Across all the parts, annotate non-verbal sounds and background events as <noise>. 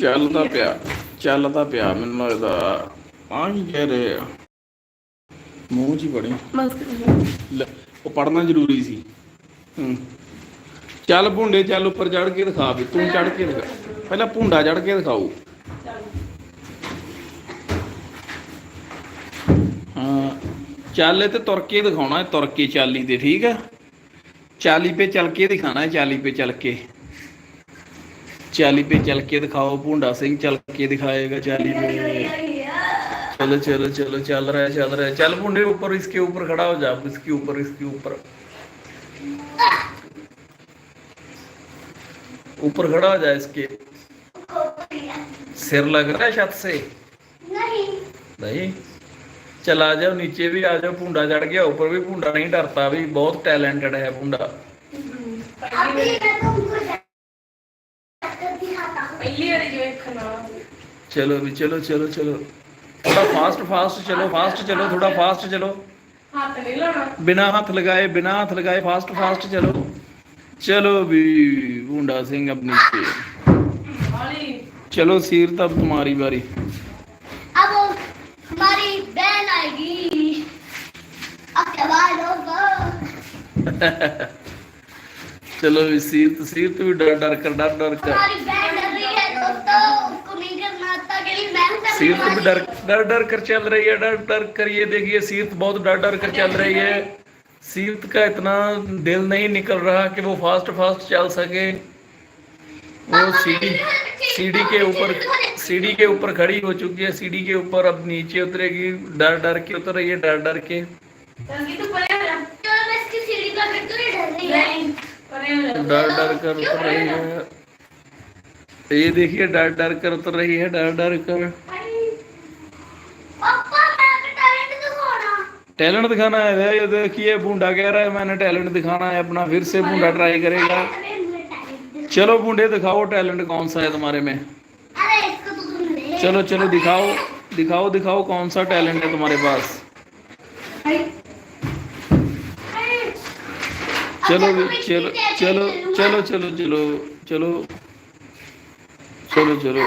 ਚੱਲਦਾ ਪਿਆ ਚੱਲਦਾ ਪਿਆ, ਮੈਨੂੰ ਲੱਗਦਾ ਆ ਕੀ ਕਹਿ ਰਹੇ ਆ? ਮੂੰਹ ਜੀ ਬੜੇ। ਉਹ ਪੜਨਾ ਜ਼ਰੂਰੀ ਸੀ। ਚੱਲ ਭੁੰਡੇ ਚੱਲ ਉੱਪਰ ਚੜ ਕੇ ਦਿਖਾ ਵੀ, ਤੂੰ ਚੜ ਕੇ ਦਿਖਾ। ਪਹਿਲਾਂ ਭੁੰਡਾ ਚੜ ਕੇ ਦਿਖਾਓ। ਹਾਂ, ਚੱਲ ਤੇ ਤੁਰ ਕੇ ਦਿਖਾਉਣਾ ਤੁਰ ਕੇ ਚਾਲੀ ਤੇ ਠੀਕ ਆ। ਚਾਲੀ ਪੇ ਚੱਲ ਕੇ ਦਿਖਾਣਾ ਚਾਲੀ ਪੇ ਚੱਲ ਕੇ। चाली पे चल के दिखाओ, भूडा सिंह चल के दिखाएगा चाली पे। चलो चलो चलो, चल रहा है, चल रहा है। चल भूडे ऊपर, इसके ऊपर खड़ा हो जा, इसके ऊपर इसके ऊपर। ऊपर खड़ा हो जा इसके। सिर लग रहा है छत से? नहीं। नहीं चल आ जाओ, नीचे भी आ जाओ, भूडा चढ़ गया। ऊपर भी भूडा नहीं डरता भी बहुत टैलेंटेड है भूडा। चलो अभी चलो चलो चलो। थोड़ा फास्ट फास्ट चलो फास्ट चलो थोड़ा फास्ट चलो। बिना हाथ लगाए बिना हाथ लगाए फास्ट फास्ट चलो। चलो भी बूंदा सिंह अपनी पे चलो सीर तब तुम्हारी बारी। अब हमारी बहन आएगी। अब क्या बात होगा। <laughs> चलो सीरत सीरत भी डर डर कर डर डर कर। हमारी बहन डर रही है दोस्तों उसको नहीं करना आता के लिए बहन डर सीरत भी डर डर डर कर चल रही है डर डर कर ये देखिए सीरत बहुत डर डर कर चल रही है। सीरत का इतना दिल नहीं निकल रहा कि वो फास्ट फास्ट चल सके। वो सीढ़ी सीढ़ी के ऊपर सीढ़ी के ऊपर खड़ी हो चुकी है सीढ़ी के ऊपर अब नीचे उतरेगी डर डर के उतर रही है डर डर के। डर डर कर उतर रही है। ये देखिए, डर डर कर उतर रही है, डर डर कर। टैलेंट दिखाना है ये देखिए बूंदा कह रहा है, मैंने टैलेंट दिखाना है अपना, फिर से बूंदा ट्राई करेगा। चलो बूंदे दिखाओ, टैलेंट कौन सा है तुम्हारे में? चलो चलो, दिखाओ दिखाओ दिखाओ कौन सा टैलेंट है तुम्हारे पास। चलो चलो चलो चलो चलो चलो चलो चलो चलो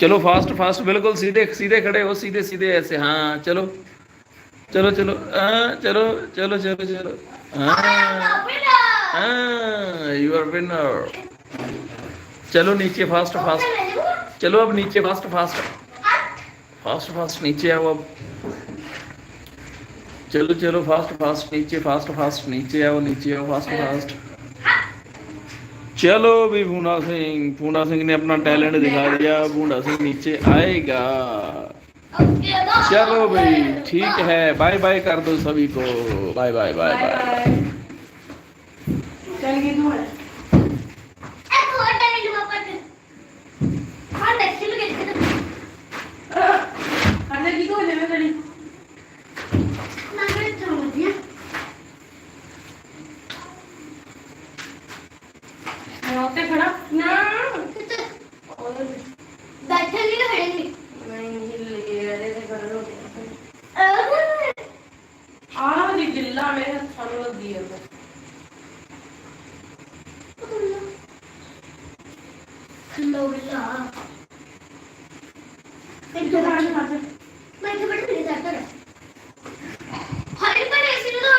चलो फास्ट फास्ट बिल्कुल सीधे सीधे खड़े हो सीधे सीधे ऐसे हाँ चलो चलो चलो हाँ चलो चलो चलो चलो हाँ यू आर विनर चलो नीचे फास्ट फास्ट चलो अब नीचे फास्ट फास्ट फास्ट फास्ट नीचे आओ अब चलो चलो फास्ट फास्ट नीचे फास्ट फास्ट नीचे आओ नीचे आओ फास्ट फास्ट चलो भी पूना सिंह पूना सिंह ने अपना टैलेंट दिखा दिया पूना सिंह नीचे आएगा। चलो भाई ठीक है बाय बाय कर दो सभी को। बाय बाय बाय बाय होते खड़ा ना। और बैठे नहीं खड़ेंगे नहीं हिल गया रे खड़ा हो। गया आ दी गिल्ला मेरे थरो दिया था हेलो बिल्ला फिर दुकान में मैं तो बड़े लेता था हर पर ऐसे तो